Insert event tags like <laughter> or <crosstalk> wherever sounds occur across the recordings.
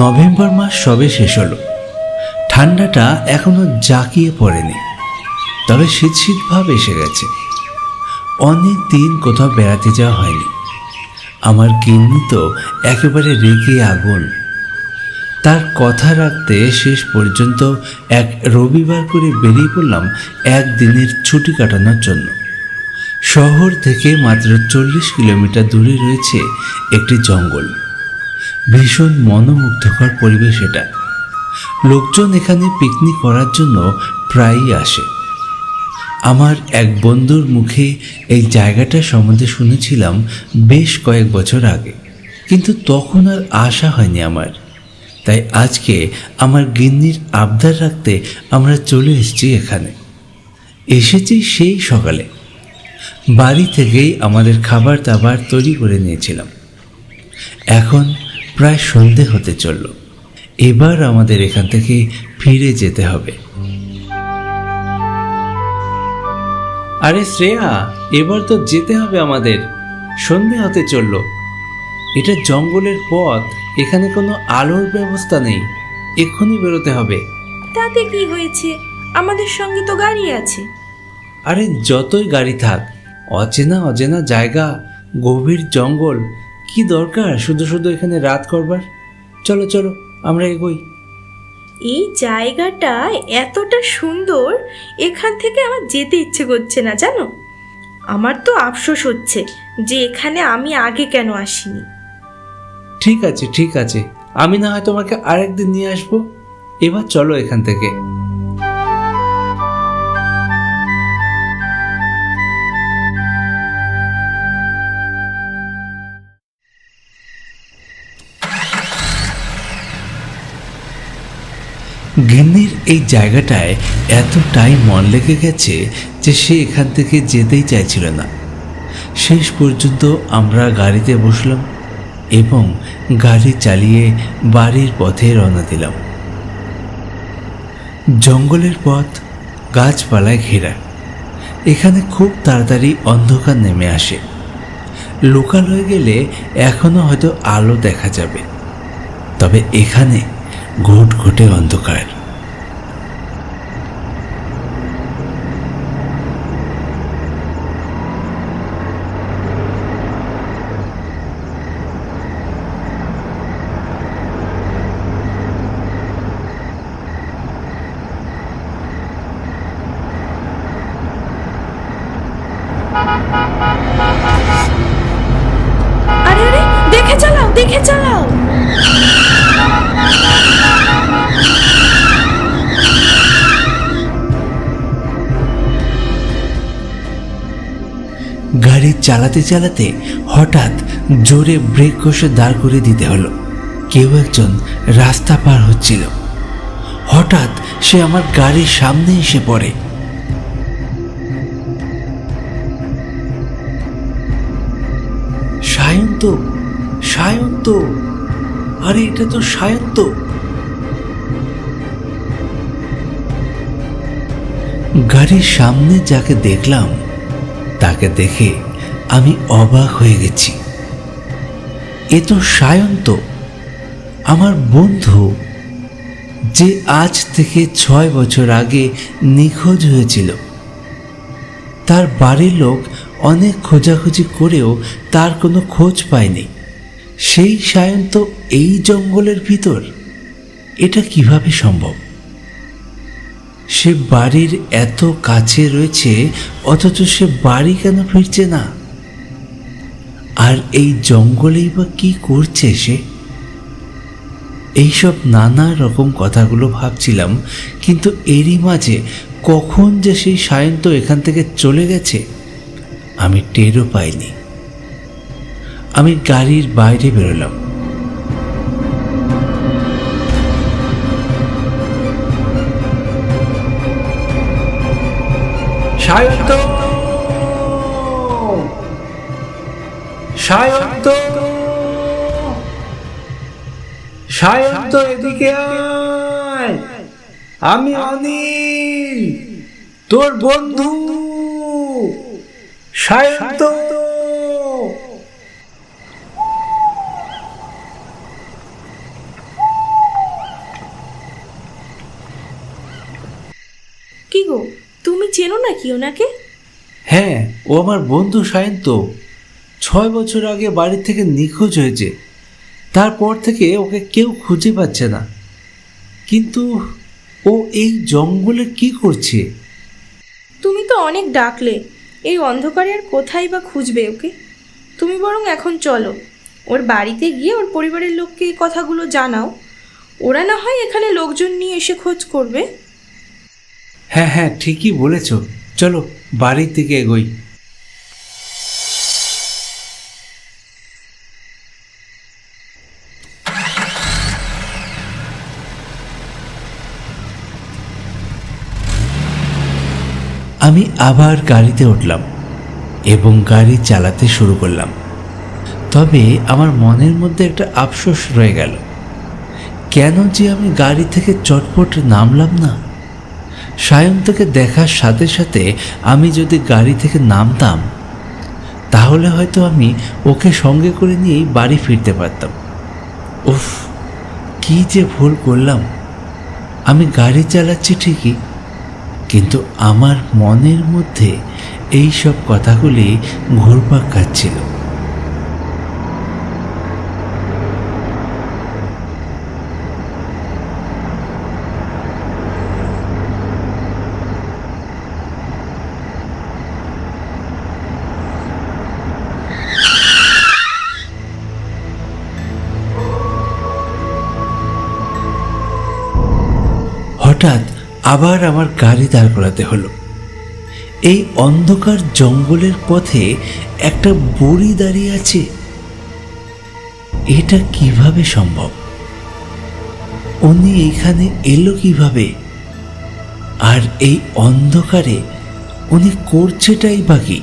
November মাস সবে শেষ হলো। ঠান্ডাটা এখনও জাঁকিয়ে পড়েনি, তবে শীত শীত ভাব এসে গেছে। অনেক দিন কোথাও বেড়াতে যাওয়া হয়নি। আমার গিন্নি তো একেবারে রেগে আগুন। তার কথা রাখতে শেষ পর্যন্ত এক রবিবার করে বেরিয়ে পড়লাম একদিনের ছুটি কাটানোর জন্য। শহর থেকে মাত্র চল্লিশ কিলোমিটার দূরে রয়েছে একটি জঙ্গল। ভীষণ মনোমুগ্ধকর পরিবেশ এটা। লোকজন এখানে পিকনিক করার জন্য প্রায়ই আসে। আমার এক বন্ধুর মুখে এই জায়গাটা সম্বন্ধে শুনেছিলাম বেশ কয়েক বছর আগে। কিন্তু তখন আর আশা হয়নি আমার। তাই আজকে আমার গিন্নির আবদার রাখতে আমরা চলে এসেছি এখানে। এসেছি সেই সকালে। বাড়ি থেকেই আমাদের খাবার দাবার তৈরি করে নিয়েছিলাম। এখন প্রায় সন্ধে হতে চলল। এবার আমাদের এখান থেকে ফিরে যেতে হবে। আরে শ্রেয়া এবার তো যেতে হবে আমাদের। সন্ধে হতে চলল। এটা জঙ্গলের পথ এখানে কোনো আলোর ব্যবস্থা নেই। এক্ষুনি বেরোতে হবে। তাতে কি হয়েছে? আমাদের সঙ্গে তো গাড়ি আছে। আরে যতই গাড়ি থাক অচেনা অচেনা জায়গা গভীর জঙ্গল কি দরকার শুধু শুধু এখানে রাত করবার? চলো চলো আমরা এগোই। এই জায়গাটা এতটা সুন্দর, এখান থেকে আমার যেতে ইচ্ছে করছে না, জানো? আমার তো আফসোস হচ্ছে যে এখানে আমি আগে কেন আসিনি। ঠিক আছে ঠিক আছে। আমি না হয় তোমাকে আরেকদিন নিয়ে আসব। এবার চলো এখান থেকে। গিন্নির এই জায়গাটায় এতটাই মন লেগে গেছে যে সে এখান থেকে যেতেই চাইছিল না। শেষ পর্যন্ত আমরা গাড়িতে বসলাম এবং গাড়ি চালিয়ে বাড়ির পথে রওনা দিলাম। জঙ্গলের পথ, গাছপালায় ঘেরা। এখানে খুব তাড়াতাড়ি অন্ধকার নেমে আসে। লোকাল হয়ে গেলে এখনও হয়তো আলো দেখা যাবে। তবে এখানে ঘুট ঘুটে অন্ধকার। দেখে চালাও দেখে চালাও। গাড়ি চালাতে চালাতে হঠাৎ জোরে ব্রেক কষে দাঁড় করে দিতে হলো। কেউ একজন রাস্তা পার হচ্ছিল। হঠাৎ সে আমার গাড়ির সামনে এসে পড়ে। সায়ন্ত সায়ন্ত আরে, এটা তো সায়ন্ত গাড়ির সামনে যাকে দেখলাম, তাকে দেখে আমি অবাক হয়ে গেছি। এ তো সায়ন্ত আমার বন্ধু, যে আজ থেকে ছয় বছর আগে নিখোঁজ হয়েছিল। তার বাড়ির লোক অনেক খোঁজাখুঁজি করেও তার কোনো খোঁজ পায়নি। সেই সায়ন্ত এই জঙ্গলের ভিতর। এটা কীভাবে সম্ভব? সে বাড়ির এত কাছে রয়েছে, অথচ সে বাড়ি কেন ফিরছে না? আর এই জঙ্গলেই বা কি করছে সে? এইসব নানা রকম কথাগুলো ভাবছিলাম, কিন্তু এরই মাঝে কখন যে সেই সায়ন্ত এখান থেকে চলে গেছে, আমি টেরও পাইনি। আমি গাড়ির বাইরে বেরোলাম। এদিকে আয়। আমি অনিল তোর বন্ধু। সায়ন্ত কি গো? তুমি চেনো নাকি ওনাকে? হ্যাঁ ও আমার বন্ধু সায়ন্ত। ছয় বছর আগে বাড়ি থেকে নিখোঁজ হয়েছে। তারপর থেকে ওকে কেউ খুঁজে পাচ্ছে না। কিন্তু ও এই জঙ্গলে কি করছে? তুমি তো অনেক ডাকলে। এই অন্ধকারে আর কোথায় বা খুঁজবে ওকে? তুমি বরং এখন চলো। ওর বাড়িতে গিয়ে ওর পরিবারের লোককে এই কথাগুলো জানাও। ওরা না হয় এখানে লোকজন নিয়ে এসে খোঁজ করবে? হ্যাঁ হ্যাঁ ঠিকই বলেছ। চলো, বাড়ির দিকে এগোই। আমি আবার গাড়িতে উঠলাম এবং গাড়ি চালাতে শুরু করলাম। তবে আমার মনের মধ্যে একটা আফসোস রয়ে গেল। কেন যে আমি গাড়ি থেকে চটপট নামলাম না? সায়ন্তকে দেখার সাথে সাথে আমি যদি গাড়ি থেকে নামতাম, তাহলে হয়তো আমি ওকে সঙ্গে করে নিয়েই বাড়ি ফিরতে পারতাম। উফ, কি যে ভুল করলাম। আমি গাড়ি চালাচ্ছি ঠিকই, কিন্তু আমার মনের মধ্যে এই সব কথাগুলি ঘুরপাক খাচ্ছিল। হঠাৎ আবার আমার গাড়ি দাঁড় করাতে হলো। এই অন্ধকার জঙ্গলের পথে একটা বুড়ি দাঁড়িয়ে আছে। এটা কীভাবে সম্ভব? উনি এখানে এলো কীভাবে? আর এই অন্ধকারে উনি করছেটাই বাকি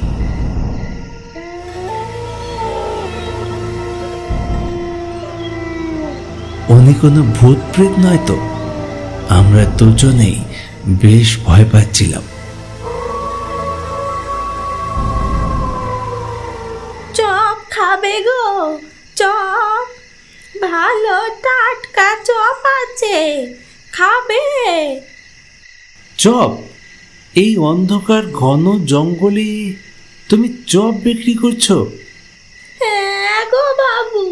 উনি কোনো ভূত প্রেত নয় তো? আমরা দুজনেই বেশ ভয় পাচ্ছিলাম। চপ খাবে গো চপ। ভালো টাটকা চপ আছে খাবে। চপ? এই অন্ধকার ঘন জঙ্গলে তুমি চপ বিক্রি করছ? হ্যাঁ গো বাবু।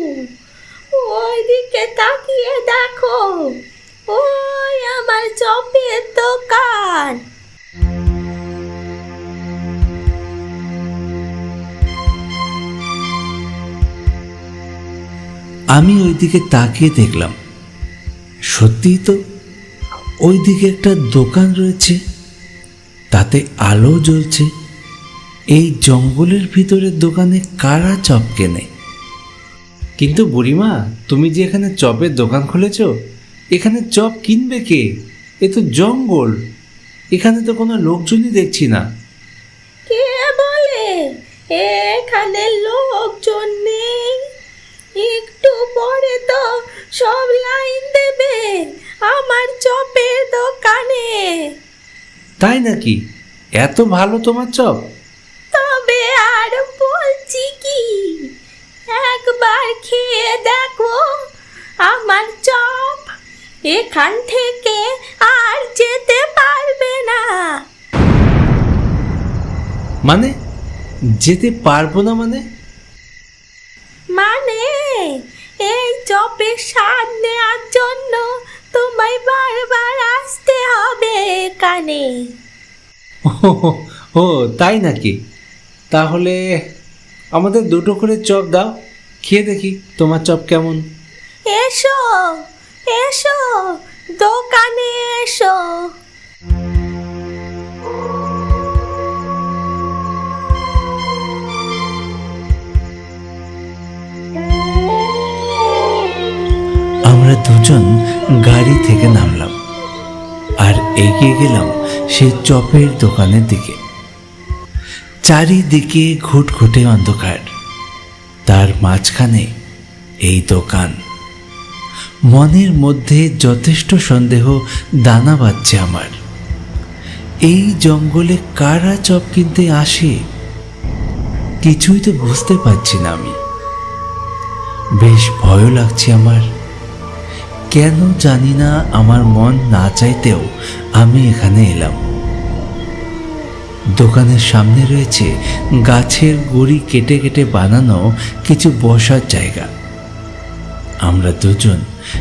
আমি ওইদিকে তাকিয়ে দেখলাম। সত্যিই তো ওইদিকে একটা দোকান রয়েছে। তাতে আলো জ্বলছে। এই জঙ্গলের ভিতরের দোকানে কারা চপ কেনে? কিন্তু বুড়িমা তুমি যে এখানে চপের দোকান খুলেছ এখানে চপ কিনবে কে? এ তো জঙ্গল। এখানে তো কোনো লোকজনই দেখছি না। কে বলে? এখানে লোকজন নেই। একটু পরে তো সব লাইন দেবে আমার চপের দোকানে। তাই নাকি? এত ভালো তোমার চপ? তবে আর বলছি কি একবার খেয়ে দেখো আমার চপ। এখান থেকে আর যেতে পারবে না। মানে? যেতে পারব না মানে? মানে এই চপের স্বাদ নেওয়ার জন্য তোমায় বারবার আসতে হবে কানে। ও তাই নাকি? তাহলে আমাদের দুটো করে চপ দাও খেয়ে দেখি তোমার চপ কেমন। এসো এসো দোকানে এসো। দুজন গাড়ি থেকে নামলাম আর এগিয়ে গেলাম সে চপের দোকানের দিকে। চারিদিকে ঘুটঘুটে অন্ধকার। তার মাঝখানে এই দোকান। মনের মধ্যে যথেষ্ট সন্দেহ দানা বাঁধছে আমার। এই জঙ্গলে কারা চপ কিনতে আসে কিছুই তো বুঝতে পারছি না আমি। বেশ ভয়ও লাগছে আমার। কেন জানি না আমার মন না চাইতেও আমি এখানে এলাম। দোকানের সামনে রয়েছে গাছের গড়ি কেটে কেটে বানানো কিছু বসার জায়গা। আমরা দুজন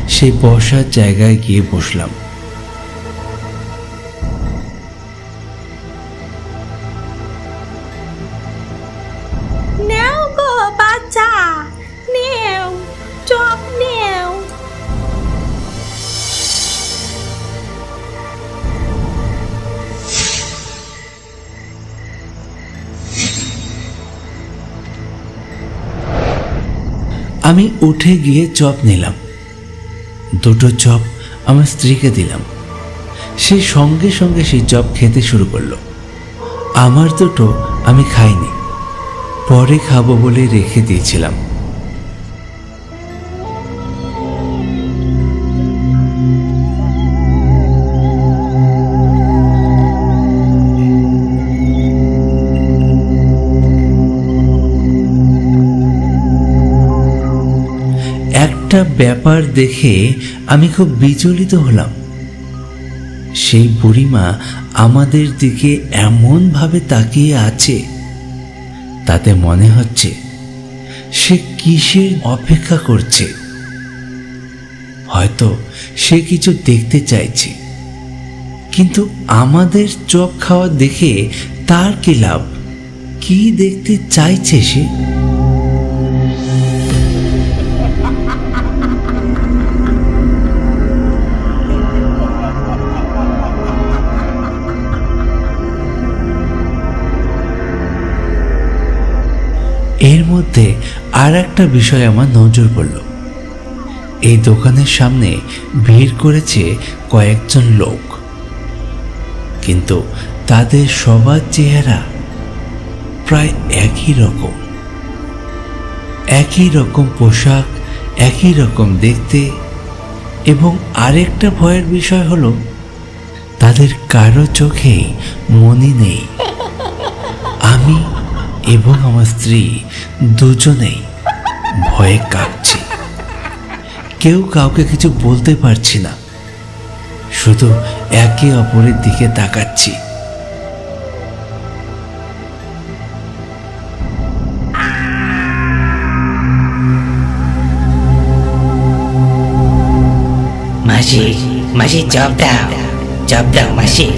সেই বসার জায়গায় গিয়ে বসলাম। আমি উঠে গিয়ে চপ নিলাম। দুটো চপ আমার স্ত্রীকে দিলাম। সে সঙ্গে সঙ্গে সেই চপ খেতে শুরু করল। আমার দুটো আমি খাইনি। পরে খাব বলে রেখে দিয়েছিলাম। একটা ব্যাপার দেখে আমি খুব বিচলিত হলাম। সেই বুড়িমা আমাদের দিকে এমনভাবে তাকিয়ে আছে, তাতে মনে হচ্ছে সে কিসের অপেক্ষা করছে। হয়তো সে কিছু দেখতে চাইছে, কিন্তু আমাদের চোখ খাওয়া দেখে তার কি লাভ? কি দেখতে চাইছে সে? আর একটা বিষয় আমার নজর পড়ল। এই দোকানের সামনে ভিড় করেছে কয়েকজন লোক। কিন্তু তাদের সবার চেহারা প্রায় একই রকম। একই রকম পোশাক, একই রকম দেখতে এবং আরেকটা ভয়ের বিষয় হলো, তাদের কারও চোখেই মনে নেই। আমি এবং আমার স্ত্রী দুজনেই ভয়ে কাঁপছি। কেউ কাউকে কিছু বলতে পারছি না। শুধু একে অপরের দিকে তাকাচ্ছি। মাসি মাসি চপ দাও। চপ দাও মাসি।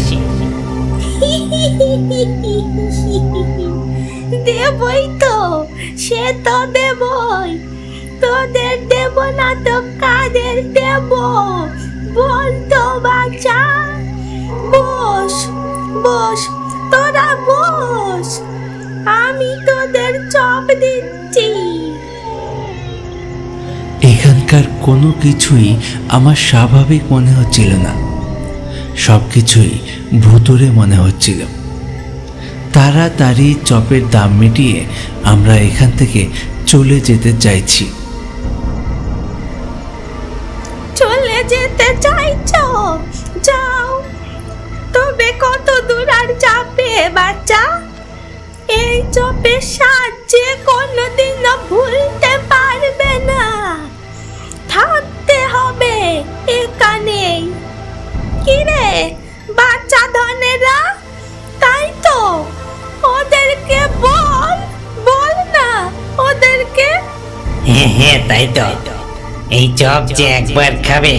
<laughs> দেবই তো, সে তো দেবই। তোদের দেব না তো কাদের দেব? বল তো বাচ্চা বস বস, তোরা বস। আমি তোদের চপ দিচ্ছি। এখানকার কোনো কিছুই আমার স্বাভাবিক মনে হচ্ছিল না। সব কিছুই ভুতুরে মনে হচ্ছিল। তাড়াতাড়ি চপের দাম মিটিয়ে আমরা এখান থেকে চলে যেতে চাইছি। চলে যেতে চাইছো? যাও। তবে কত দূর আর যাবে বাচ্চা? এই চপের সাহায্যে কোনোদিনও ভুলতে পারবে না। থাকতে হবে এখানেই। কিরে বাচ্চা ধনেরা? ওদেরকে বল বল না ওদেরকে। হ্যাঁ হ্যাঁ তাই তো। এই চপ যে একবার খাবে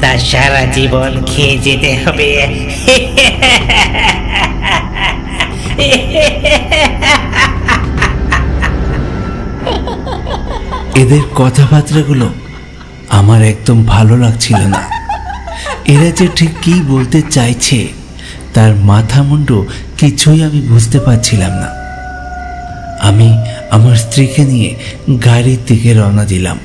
তা সারা জীবন খেয়ে যেতে হবে। এদের কথাবার্তাগুলো আমার একদম ভালো লাগছিল না। এরা যে ঠিক কী বলতে চাইছে তার মাথা মুন্ডু কিছুই আমি বুঝতে পারছিলাম না। আমি আমার স্ত্রীকে নিয়ে গাড়ির দিকে রওনা দিলাম।